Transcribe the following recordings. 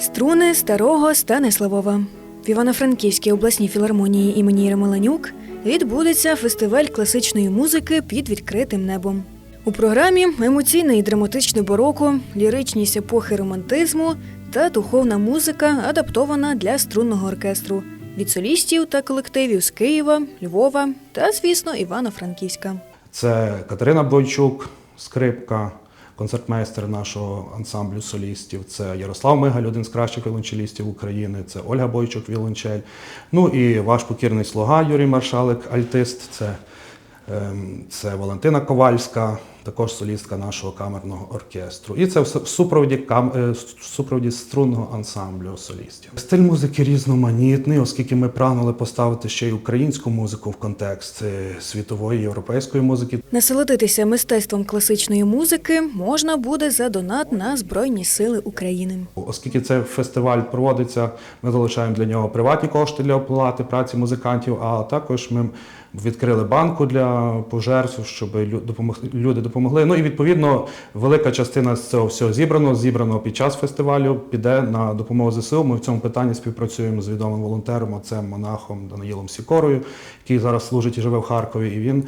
Струни старого Станиславова. В Івано-Франківській обласній філармонії імені Єремеленюк відбудеться фестиваль класичної музики під відкритим небом. У програмі емоційне і драматичне бароко, ліричність епохи романтизму та духовна музика, адаптована для струнного оркестру від солістів та колективів з Києва, Львова та, звісно, Івано-Франківська. Це Катерина Бойчук, скрипка, концертмейстер нашого ансамблю солістів. Це Ярослав Мигаль, один з кращих віолончелістів України. Це Ольга Бойчук, віолончель. Ну і ваш покірний слуга Юрій Маршалик, альтист. Це, ем, це Валентина Ковальська, також солістка нашого камерного оркестру. І це в супроводі, кам, е, в супроводі струнного ансамблю солістів. Стиль музики різноманітний, оскільки ми прагнули поставити ще й українську музику в контекст е, світової європейської музики. Насолодитися мистецтвом класичної музики можна буде за донат на Збройні Сили України. Оскільки цей фестиваль проводиться, ми залишаємо для нього приватні кошти для оплати праці музикантів, а також ми відкрили банку для пожертв, щоб лю- допомог- люди допомогли. Ну і відповідно велика частина з цього всього зібрано, зібрано під час фестивалю, піде на допомогу ЗСУ. Ми в цьому питанні співпрацюємо з відомим волонтером, отцем монахом Даниїлом Сікорою, який зараз служить і живе в Харкові, і він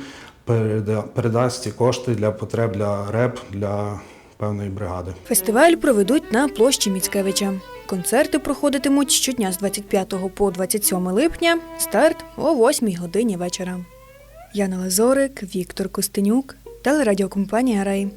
передасть ці кошти для потреб для РЕП, для певної бригади. Фестиваль проведуть на площі Міцкевича. Концерти проходитимуть щодня з 25 по 27 липня. Старт о 8 годині вечора. Яна Лазорик, Віктор Костенюк, телерадіокомпанія Рей.